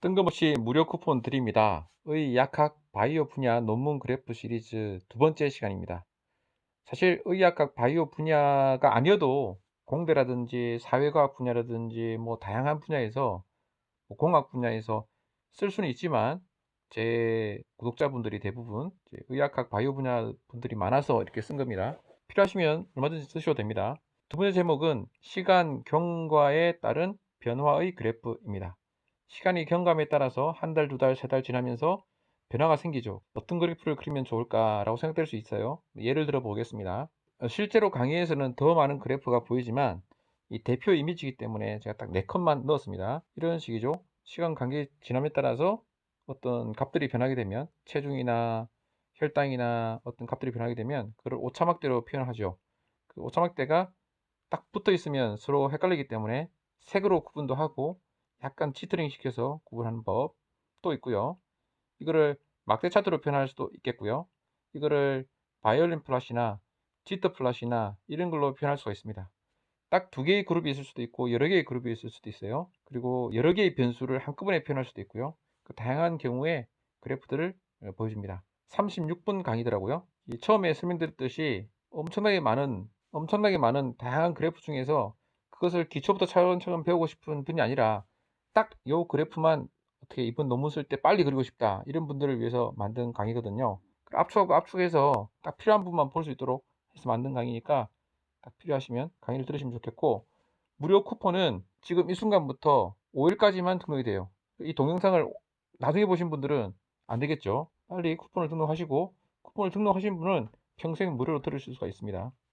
뜬금없이 무료 쿠폰 드립니다. 의 약학 바이오 분야 논문 그래프 시리즈 두 번째 시간입니다. 사실 의학학 바이오 분야가 아니어도 공대라든지 사회과학 분야라든지 뭐 다양한 분야에서 뭐 공학 분야에서 쓸 수는 있지만 제 구독자분들이 대부분 의학학 바이오 분야 분들이 많아서 이렇게 쓴 겁니다. 필요하시면 얼마든지 쓰셔도 됩니다. 두 번째 제목은 시간 경과에 따른 변화의 그래프입니다. 시간이 경감에 따라서 한 달, 두 달, 세 달 지나면서 변화가 생기죠. 어떤 그래프를 그리면 좋을까라고 생각될 수 있어요. 예를 들어 보겠습니다. 어, 실제로 강의에서는 더 많은 그래프가 보이지만 이 대표 이미지이기 때문에 제가 딱 4컷만 넣었습니다. 이런 식이죠. 시간 관계 지남에 따라서 어떤 값들이 변하게 되면 체중이나 혈당이나 어떤 값들이 변하게 되면 그걸 오차막대로 표현하죠. 그 오차막대가 딱 붙어 있으면 서로 헷갈리기 때문에 색으로 구분도 하고 약간 치트링 시켜서 구분하는 법도 있고요. 이거를 막대 차트로 표현할 수도 있겠고요. 이거를 바이올린 플랫이나 지터 플랫이나 이런 걸로 표현할 수가 있습니다. 딱 두 개의 그룹이 있을 수도 있고 여러 개의 그룹이 있을 수도 있어요. 그리고 여러 개의 변수를 한꺼번에 표현할 수도 있고요. 그 다양한 경우에 그래프들을 어, 보여줍니다. 36분 강의더라고요. 이 처음에 설명드렸듯이 엄청나게 많은 엄청나게 많은 다양한 그래프 중에서 그것을 기초부터 차근차근 배우고 싶은 분이 아니라 딱 요 그래프만 어떻게 이번 논문 쓸 때 빨리 그리고 싶다 이런 분들을 위해서 만든 강의거든요. 압축하고 압축해서 딱 필요한 부분만 볼 수 있도록 해서 만든 강의니까 딱 필요하시면 강의를 들으시면 좋겠고 무료 쿠폰은 지금 이 순간부터 5일까지만 등록이 돼요. 이 동영상을 나중에 보신 분들은 안 되겠죠. 빨리 쿠폰을 등록하시고 쿠폰을 등록하신 분은 평생 무료로 들으실 수가 있습니다.